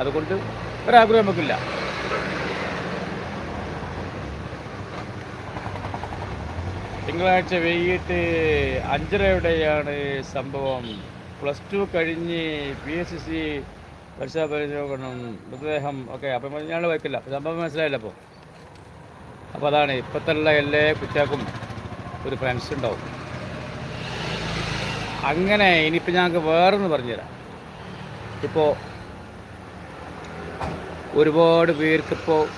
അതുകൊണ്ട് ഒരാഗ്രഹം നമുക്കില്ല. തിങ്കളാഴ്ച വൈകിട്ട് അഞ്ചരയോടെയാണ് സംഭവം. പ്ലസ് ടു കഴിഞ്ഞ് പി എസ് സി പരീക്ഷാ പരിശോധനം മൃതദേഹം ഒക്കെ അപ്പം ഞാൻ വയ്ക്കില്ല. സംഭവം മനസ്സിലായില്ല അപ്പോൾ അപ്പോൾ അതാണ് ഇപ്പോഴത്തുള്ള എല്ലാ കുറ്റാക്കും ഒരു ഫ്രണ്ട്സ് ഉണ്ടാവും. അങ്ങനെ ഇനിയിപ്പോൾ ഞങ്ങൾക്ക് വേറൊന്ന് പറഞ്ഞുതരാം. ഇപ്പോൾ ഒരുപാട് പേർക്കിപ്പോൾ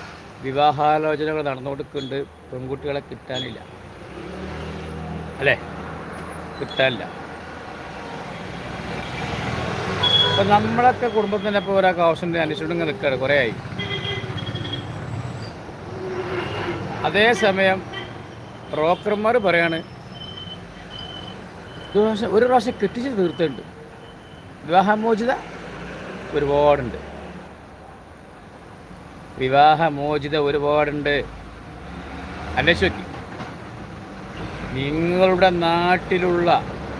വിവാഹാലോചനകൾ നടന്നുകൊടുക്കുന്നുണ്ട് പെൺകുട്ടികളെ കിട്ടാനില്ല. അല്ലേ? കിട്ടാനില്ല. അപ്പം നമ്മളൊക്കെ കുടുംബത്തിന്റെ ഇപ്പോൾ ഒരാൾക്ക് ആവശ്യം അന്വേഷിച്ചിട്ട് നിൽക്കുകയാണ്. കുറേ ആയി. അതേസമയം ബ്രോക്കർമാർ പറയാണ് ഒരു പ്രാവശ്യം കെട്ടിച്ച് തീർത്തുണ്ട് വിവാഹമോചിത ഒരുപാടുണ്ട്. വിവാഹമോചിത ഒരുപാടുണ്ട്. അന്വേഷിക്കും നിങ്ങളുടെ നാട്ടിലുള്ള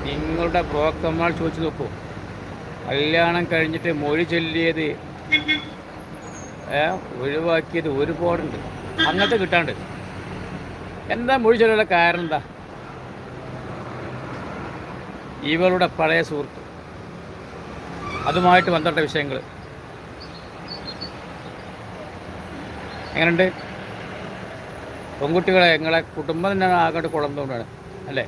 നിങ്ങളുടെ ബ്രോക്കർമാർ ചോദിച്ചു നോക്കൂ. കല്യാണം കഴിഞ്ഞിട്ട് മൊഴി ചൊല്ലിയത് ഒഴിവാക്കിയത് ഒരുപാടുണ്ട്. അങ്ങനത്തെ കിട്ടാണ്ട്. എന്താ മൊഴി ചൊല്ലാനുള്ള കാരണം എന്താ? ഇവളുടെ പഴയ സുഹൃത്ത്. അതുമായിട്ട് ബന്ധപ്പെട്ട വിഷയങ്ങൾ എങ്ങനെയുണ്ട് പെൺകുട്ടികളെ നിങ്ങളെ കുടുംബം തന്നെ ആകട്ടെ കുളന്തോണ്ടാണ് അല്ലേ?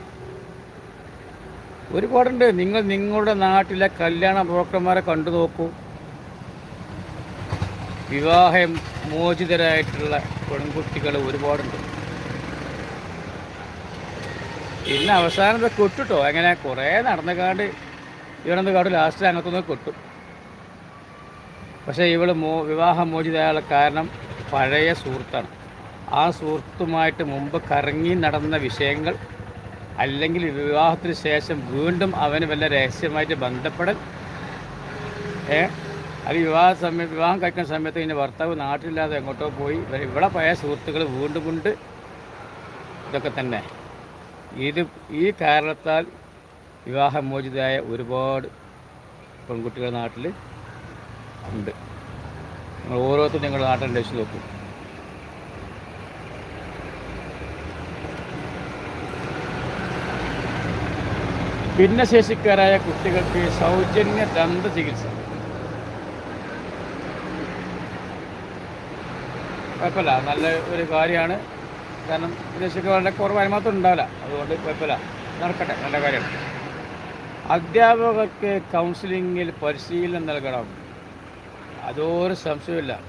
ഒരുപാടുണ്ട്. നിങ്ങൾ നിങ്ങളുടെ നാട്ടിലെ കല്യാണ ബ്രോക്കർമാരെ കണ്ടു നോക്കൂ. വിവാഹം മോചിതരായിട്ടുള്ള പെൺകുട്ടികൾ ഒരുപാടുണ്ട്. പിന്നെ അവസാനം കൊട്ടിട്ടോ അങ്ങനെ കുറേ നടന്നുകാണ്ട് ഇവളെന്ന് കാട് ലാസ്റ്റ് അങ്ങനത്തൊന്ന് കൊട്ടും. പക്ഷേ ഇവൾ മോ വിവാഹ മോചിതയായുള്ള കാരണം പഴയ സുഹൃത്താണ്. ആ സുഹൃത്തുമായിട്ട് മുമ്പ് കറങ്ങി നടന്ന വിഷയങ്ങൾ അല്ലെങ്കിൽ വിവാഹത്തിന് ശേഷം വീണ്ടും അവന് വല്ല രഹസ്യമായിട്ട് ബന്ധപ്പെടൽ ഏ? അത് വിവാഹ സമയം വിവാഹം കഴിക്കുന്ന സമയത്ത് ഇതിന്റെ ഭർത്താവ് നാട്ടിലില്ലാതെ എങ്ങോട്ടോ പോയി ഇവിടെ പഴയ സുഹൃത്തുക്കൾ വീണ്ടും കൊണ്ട് ഇതൊക്കെ തന്നെ. ഇത് ഈ കാരണത്താൽ വിവാഹമോചിതയായ ഒരുപാട് പെൺകുട്ടികൾ നാട്ടിൽ ഉണ്ട്. നിങ്ങൾ ഓരോരുത്തരും നിങ്ങളുടെ നാട്ടിൽ ലക്ഷ്യം നോക്കും. ഭിന്നശേഷിക്കാരായ കുട്ടികൾക്ക് സൗജന്യ ദന്ത ചികിത്സ. കുഴപ്പമില്ല നല്ല ഒരു കാര്യമാണ്. കാരണം ഭിന്നശേഷിക്കാരുടെ കുറവായി മാത്രം ഉണ്ടാവില്ല. അതുകൊണ്ട് കുഴപ്പമില്ല. നടക്കട്ടെ നല്ല കാര്യമാണ്. അധ്യാപകർക്ക് കൗൺസിലിങ്ങിൽ പരിശീലനം നൽകണം. അതൊരു സംശയമില്ല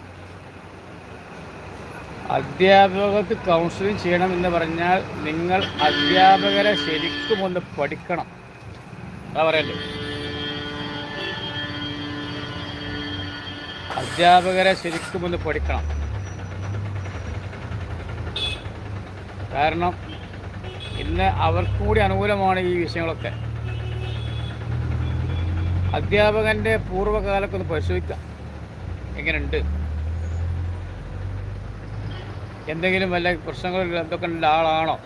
അധ്യാപകർക്ക് കൗൺസിലിംഗ് ചെയ്യണം എന്ന് പറഞ്ഞാൽ നിങ്ങൾ അധ്യാപകരെ ശരിക്കും ഒന്ന് പഠിക്കണം. അതാ പറയല്ലേ അധ്യാപകരെ ശരിക്കും ഒന്ന് പഠിക്കണം. കാരണം ഇന്ന് അവർക്കും കൂടി അനുകൂലമാണ് ഈ വിഷയങ്ങളൊക്കെ. അധ്യാപകന്റെ പൂർവകാലൊക്കെ ഒന്ന് പരിശോധിക്കാം. എങ്ങനെയുണ്ട്? എന്തെങ്കിലും വല്ല പ്രശ്നങ്ങൾ എന്തൊക്കെ ഉള്ള ആളാണോ?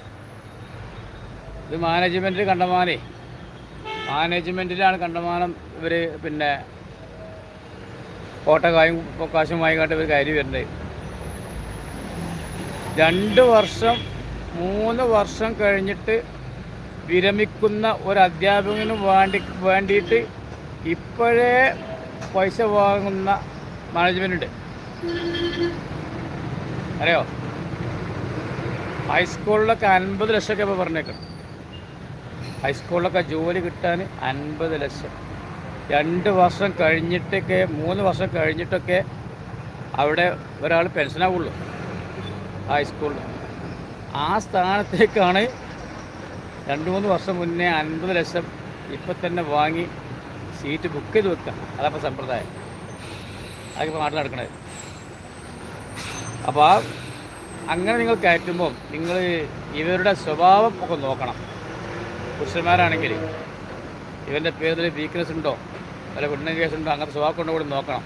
ഇത് മാനേജ്മെന്റ് കണ്ടമാനേ. മാനേജ്മെന്റിലാണ് കണ്ടമാനം ഇവർ പിന്നെ കോട്ടകായും കാശുമായി കണ്ട് ഇവർ കയറി വരുന്നത് രണ്ട് വർഷം മൂന്ന് വർഷം കഴിഞ്ഞിട്ട് വിരമിക്കുന്ന ഒരു അധ്യാപകന് വേണ്ടി വേണ്ടിയിട്ട് ഇപ്പോഴേ പൈസ വാങ്ങുന്ന മാനേജ്മെന്റ് ഉണ്ട്. അറിയോ? ഹൈസ്കൂളിലൊക്കെ അൻപത് ലക്ഷമൊക്കെ ഇപ്പോൾ പറഞ്ഞേക്കണം ഹൈസ്കൂളിലൊക്കെ ജോലി കിട്ടാൻ അൻപത് ലക്ഷം. രണ്ട് വർഷം കഴിഞ്ഞിട്ടൊക്കെ മൂന്ന് വർഷം കഴിഞ്ഞിട്ടൊക്കെ അവിടെ ഒരാൾ പെൻഷനാവുള്ളൂ ഹൈസ്കൂളിൽ ആ സ്ഥാനത്തേക്കാണ് രണ്ട് മൂന്ന് വർഷം മുന്നേ അൻപത് ലക്ഷം ഇപ്പം തന്നെ വാങ്ങി സീറ്റ് ബുക്ക് ചെയ്ത് വെക്കുക. അതപ്പോൾ സമ്പ്രദായം. അതൊക്കെ ഇപ്പോൾ നാട്ടിൽ നടക്കണത് അപ്പോൾ അങ്ങനെ നിങ്ങൾ കയറ്റുമ്പോൾ നിങ്ങൾ ഇവരുടെ സ്വഭാവം ഒക്കെ നോക്കണം. പുരുഷന്മാരാണെങ്കിൽ ഇവന്റെ പേരിൽ വീക്ക്നെസ് ഉണ്ടോ? വല്ല പെണ്ണിന് കേസ് ഉണ്ടോ? അങ്ങനത്തെ സ്വഭാവം ഉണ്ടോ കൂടി നോക്കണം.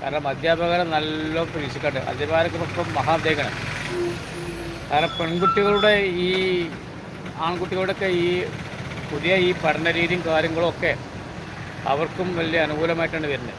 കാരണം അധ്യാപകരെ നല്ല പ്രതീക്ഷിക്കട്ടെ അധ്യാപകർക്ക് ഇപ്പം മഹാദേക്കണം കാരണം പെൺകുട്ടികളുടെ ഈ ആൺകുട്ടികളുടെയൊക്കെ ഈ പുതിയ ഈ പഠന രീതിയും കാര്യങ്ങളും ഒക്കെ അവർക്കും വലിയ അനുകൂലമായിട്ടാണ് വരുന്നത്.